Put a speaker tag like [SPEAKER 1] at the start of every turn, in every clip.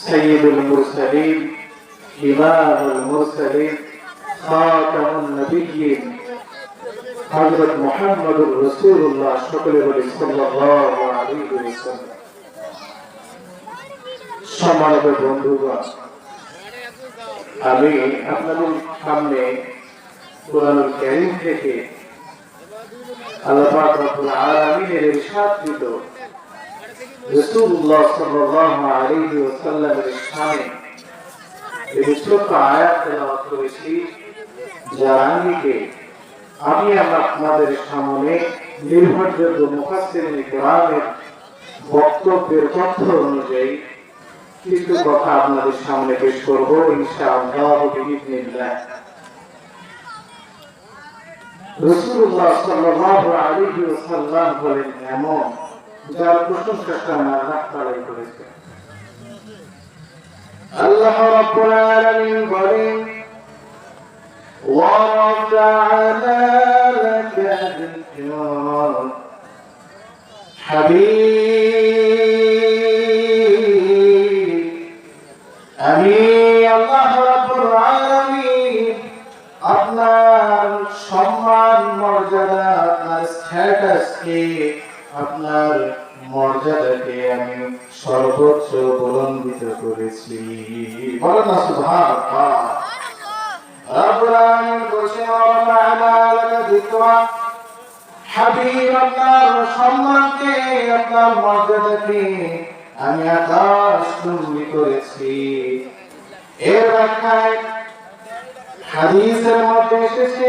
[SPEAKER 1] সৈয়দুল মুরসালিন ইমামুল মুরসালিন খাতামুন নবিয়্যিন হযরত মুহাম্মদুর রাসূলুল্লাহ সকলে বলি সাল্লাল্লাহু আলাইহি ওয়াসাল্লাম সম্মানিত বন্ধুগণ, আমি আপনাদের সামনে কোরআনুল কারীম থেকে আল্লাহ পাক রব্বুল আলামিনের ইরশাদকৃত রাসূলুল্লাহ সাল্লাল্লাহু সামনে নির্ভরযোগ্য বক্তব্যের তথ্য অনুযায়ী কিছু কথা আপনাদের সামনে পেশ করব, ইনশাআল্লাহ বিইذنিল্লাহ রাসূলুল্লাহ সাল্লাল্লাহু আলাইহি ওয়াসাল্লাম বলেন, এমন যার প্রশংসা স্বয়ং আল্লাহ তাআলাই করেছেন আল্লাহ রাব্বুল আলামিন বলেন ورفعنا لك ذكرك حبيب আমি আল্লাহ রাব্বুল আলামিন আপনার সম্মান মর্যাদা আপনার স্ট্যাটাসকে আপনার মর্যাদাকে আমি সর্বোচ্চ বুলন্দিত করেছি। বলেন না আপনার সম্মানকে, আপনার মর্যাদাকে আমি আকাশ করেছি। এর ব্যাখ্যায় হাদিসের মধ্যে এসেছে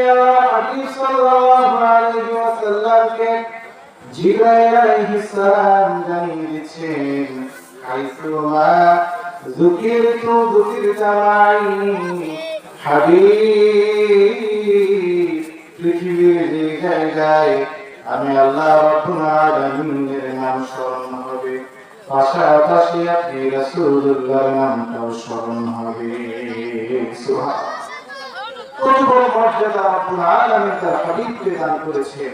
[SPEAKER 1] আমি আল্লাহ রাব্বুল নাম স্মরণ হবে, পাশাপাশি আপনি রাসূলুল্লাহর নামটাও স্মরণ হবে। সুবহান মর্যাদা রাব্বুল আলামিন তার হাবিবকে দান করেছেন।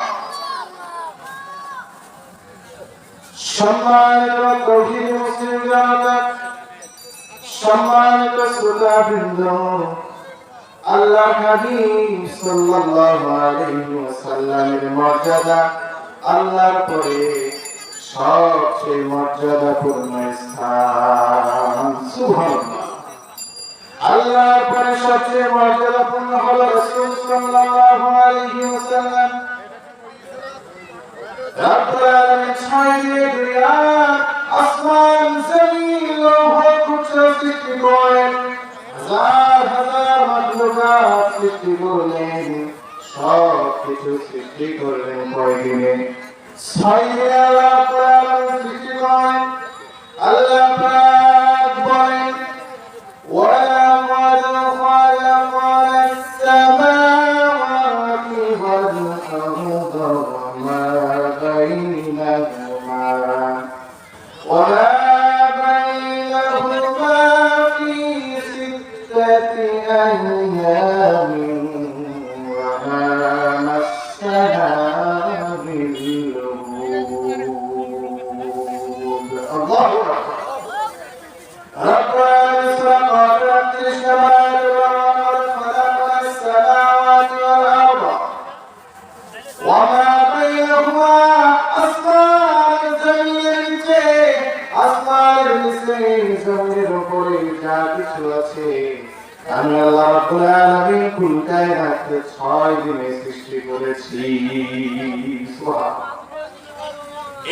[SPEAKER 1] সম্মানিত তৌহিদ মুসলিম জনতা সম্মানিত শ্রোতাবৃন্দ, আল্লাহ হাবিব সাল্লাল্লাহু আলাইহি ওয়াসাল্লামের মর্যাদা, আল্লাহর পরে সবচেয়ে মর্যাদাপূর্ণ স্থান। সুবহানাল্লাহ। আল্লাহর পরে সবচেয়ে মর্যাদাপূর্ণ হলো রাসূল সাল্লাল্লাহু আলাইহি ওয়াসাল্লাম। রব্বুল আলামিন ছয় দিয়ে দুনিয়ার আসমান জমিন লৌহ কুচ্ছ সৃষ্টি করেন হাজার হাজার মাখলুকাত সৃষ্টি করলেন সব কিছু সৃষ্টি করলেন কয়দিনে ছয় দিনে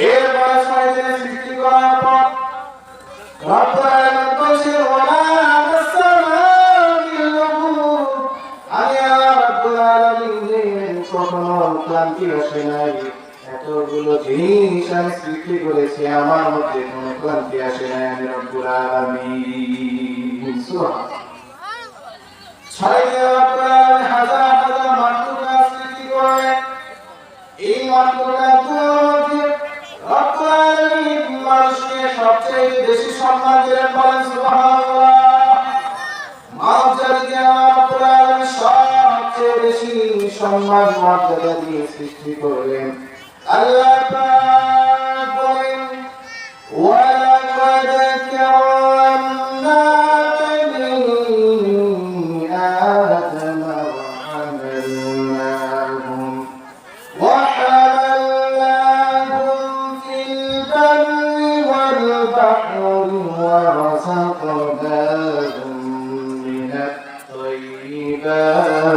[SPEAKER 1] এর পরস্পরে তিনি সৃষ্টি করার পর রব্বুল ক্লান্তি আসে নাই। এতগুলো আমার মধ্যে ক্লান্তি আসে নাই, আমি রব্বুল আলামিন। ছয়জন রব্বুল আলামিন হাজার হাজার মাতৃকা এই মাতৃকা সবচেয়ে বেশি সম্মান দিলেন বলেন বেশি সম্মান মর্যাদা দিয়ে সৃষ্টি করলেন। আল্লাহ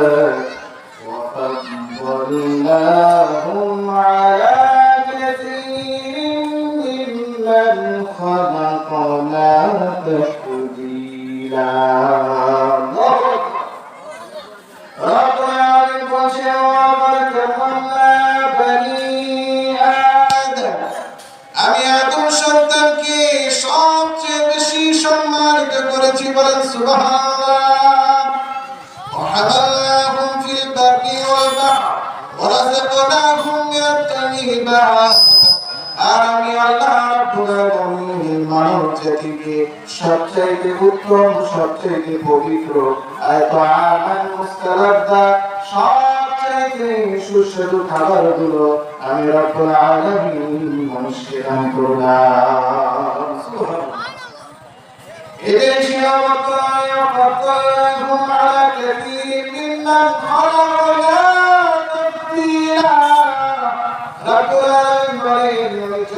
[SPEAKER 1] Uh... আর আমি আল্লাহ মানব জাতিকে সবচাইতে উত্তম, সবচাইতে পবিত্র সবচাইতে সুস্বাদু খাবারগুলো আমি রব্বুল আলামিন মানুষকে দান করলাম।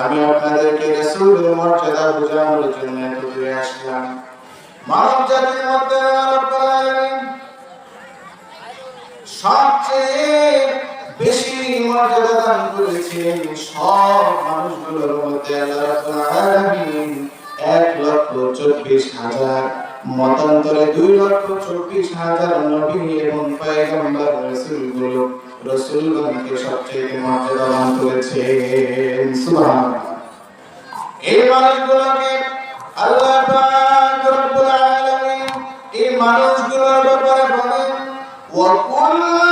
[SPEAKER 1] আমি আপনাদেরকে রাসূলের মর্যাদা বোঝানোর জন্য এত দূরে আসলাম। মানব জাতির মধ্যে রব্বুল আলামিন সবচেয়ে বেশি মর্যাদা দান করেছেন সব মানুষগুলোর মধ্যে আল্লাহ রাব্বুল আলামিন এক লক্ষ চব্বিশ হাজার, মতান্তরে দুই লক্ষ চব্বিশ হাজার নবী এবং পয়গম্বর রসুলগুলো। রসুলগণকে সবচেয়ে মর্যাদাবান করেছেন সুবহানাল্লাহ এই মানুষগুলোকে আল্লাহ রব্বুল আলামিন এই মানুষগুলোর ব্যাপারে বলেন, ওয়া কুল্লু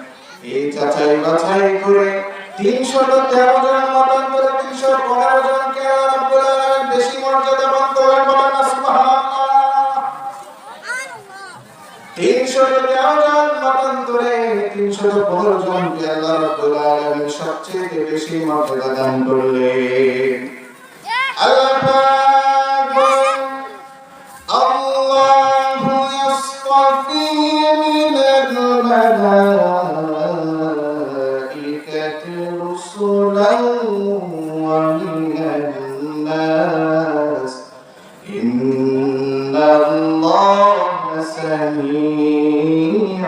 [SPEAKER 1] এই যাচাই বাছাই করে তিনশো তেরো জন মতন করে তিনশো পনেরো জনকে বেশি মর্যাদা করলেন বলেন না তিনশো তেরো জন মতান্তরে তিনশো পনেরো জনকে আল্লাহ রাব্বুল আলামিন সবচেয়ে বেশি মর্যাদা দান করলেন।
[SPEAKER 2] السميع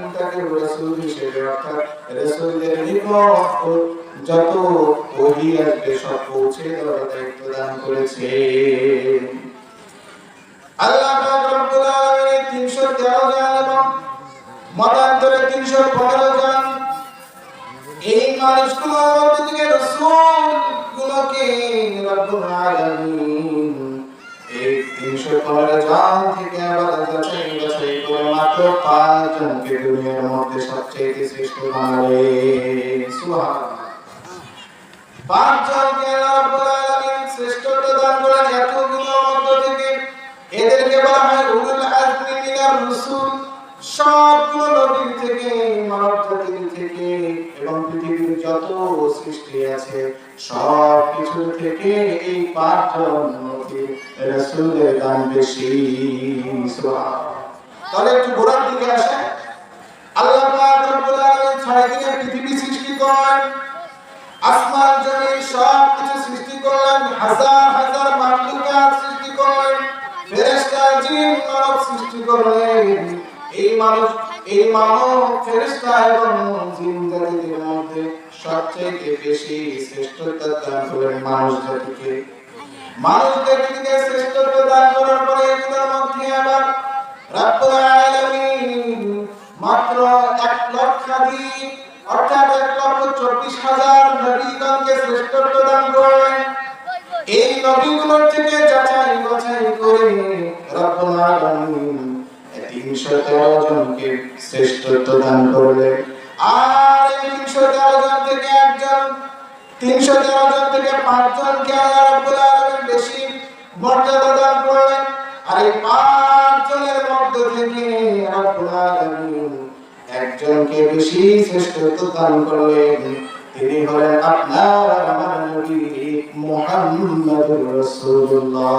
[SPEAKER 2] রাসূল হিসেবে অর্থাৎ রাসূলদের নিকট যত ওহী আসবে সব পৌঁছে দেওয়ার দায়িত্ব দান করেছেন। আল্লাহ পাক রব্বুল আলামিন। 313 জন এবং মতান্তরে 315 জন এই মানুষগুলোর পনেরো জন থেকে আবার বাছাই করে মাত্র পাঁচ দুনিয়ার মধ্যে সবচেয়ে শ্রেষ্ঠ বানালে সুবহানাল্লাহ। পাঁচ জনকে আলামিন শ্রেষ্ঠত্ব দান করেন এতগুলো মধ্য থেকে। এদেরকে বলা উলুল আজমি মিনার রসুল। সবগুলো নবীর থেকে, মানব জাতির থেকে এবং যত সৃষ্টি আছে সব কিছু থেকে এই পাঁচজন নবীর বেশি। সুবহানাল্লাহ। তাহলে একটু গোড়ার দিকে আসে আল্লাহ পাক ছয় দিনে পৃথিবী সৃষ্টি করেন। আসমান, জমিন সব কিছু সৃষ্টি করলেন। হাজার হাজার মাখলুকাত সৃষ্টি করলেন। ফেরেশতা জিন মানব সৃষ্টি করলেন। এই মানুষ, এই মানব ফেরেশতা এবং জিন মধ্যে সবচেয়ে বেশি শ্রেষ্ঠতা দান করেন মানুষ জাতিকে মানুষ জাতিকে শ্রেষ্ঠত্ব দান করার পরে এগুলোর মধ্যে আবার রাব্বুল আলামিন মাত্র এক লক্ষাধিক, অর্থাৎ এক লক্ষ চব্বিশ হাজার নবীগণকে শ্রেষ্ঠত্ব দান করেন। এই নবীগুলোর থেকে যাচাই বাছাই করে রব্বুল তিনশো তেরো জনকে শ্রেষ্ঠত্ব দান করলেন। আর তিনশো তেরো জন থেকে একজন, তিনশো তেরো জন থেকে পাঁচজনকে আল্লাহ রাব্বুল আলামিন বেশি মর্যাদা একজনকে বেশি শ্রেষ্ঠত্ব দান করলেন তিনি হলেন আপনার আমার নবী মুহাম্মদুর রাসূলুল্লাহ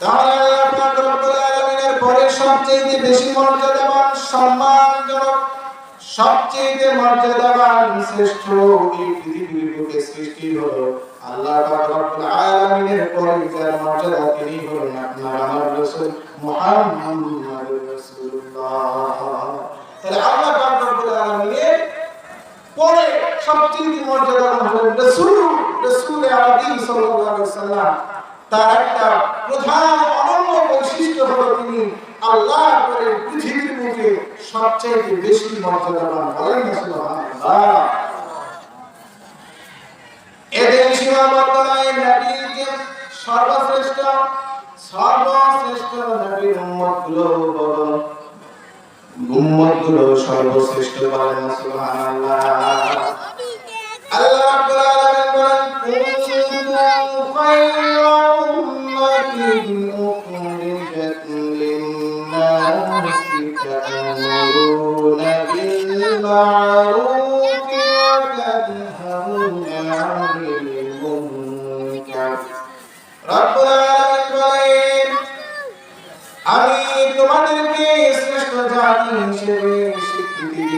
[SPEAKER 2] তাহলে পাক রব্বুল আলামিনের পরে সবচেয়ে বেশি মর্যাদাবান সম্মানজনক সবচেয়ে মর্যাদাবান শ্রেষ্ঠ এই পৃথিবীর বুকে সৃষ্টি হলো আল্লাহ পাক রব্বুল আলামিনের পরে যার মর্যাদা তিনি হলেন আপনার আমার রাসূল রাসূলুল্লাহ তাহলে আল্লাহ পাক রব্বুল আলামিনের পরে সবচেয়ে মর্যাদাবান হলেন রাসূল রাসূল আরবি সাল্লাল্লাহু আলাইহি সাল্লাম তার একটা প্রধান অনন্য বৈশিষ্ট্য হলো তিনি আল্লাহ করে পৃথিবীর মুখে সবচেয়ে বেশি মর্যাদাবান বলেন সুবহানাল্লাহ। এদের সীমাবদ্ধ নয় নবীকে সর্বশ্রেষ্ঠ সর্বশ্রেষ্ঠ নবীর উম্মতগুলো বলো উম্মতগুলো সর্বশ্রেষ্ঠ বলেন, সুবহানাল্লাহ। আল্লাহ রাব্বুল আলামিন বলেন কুনতুম খায়রা উম্মাতিন উখরিজাত লিন-নাসি তা'মুরুনা বিল মা'রুফ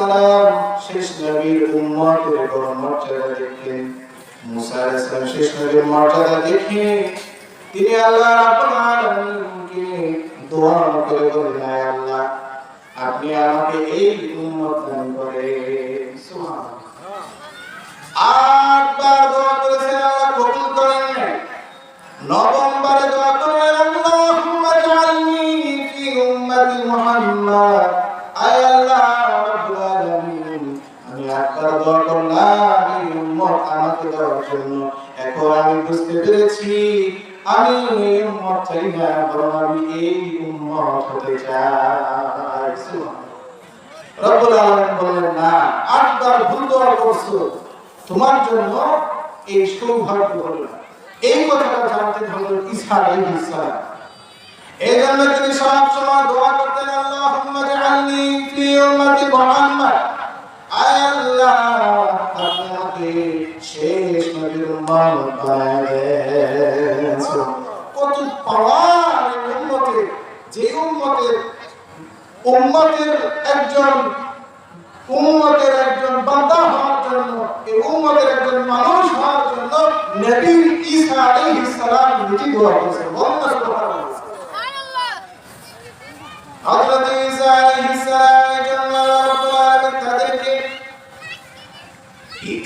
[SPEAKER 2] সালাম শেষ নবীর উম্মতের বড় মর্যাদা দেখলেন মুসা আলাইহিস সালাম শেষ নবীর মর্যাদা দেখে তিনি আল্লাহ রাব্বুল জন্য। এখন আমি বুঝতে পেরেছি, আমি উম্মত চাই না, বরং আমি এই উম্মত হতে চাই। রব্বুল আলামিন বললেন না, আটবার ভুল দোয়া করছ। তোমার জন্য এই সৌভাগ্য হলো এই কথাটা জানতে হলো আলাইহিস সালাম। এই জন্য তিনি সব সময় দোয়া করতেন, আল্লাহুম্মা জাআলনি ফি উম্মতি মুহাম্মদ। আল্লাহ আমাকে শেষ নবীর কত পাওয়ার যে একজন উম্মতের একজন বান্দা হওয়ার জন্য এই উম্মতের একজন মানুষ হওয়ার জন্য নবী ঈসা আলাইহিস সালাম নিজে দোয়া করেছেন বলেন সুবহানাল্লাহ হযরত ঈসা আলাইহিস সালামের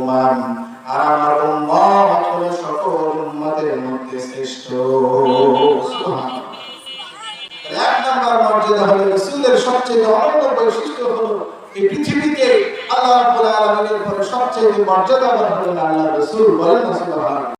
[SPEAKER 2] উমাম আমার উম্মত হলো সকল উম্মতের মধ্যে শ্রেষ্ঠ। এক নম্বর মর্যাদা হলো রাসূলের সবচেয়ে অনন্য বৈশিষ্ট্য হলো এই পৃথিবীতে আল্লাহ রাব্বুল আলামিনের পরে সবচেয়ে মর্যাদাবান হলেন আল্লাহ রাসূল বলেন সুবহানাল্লাহ।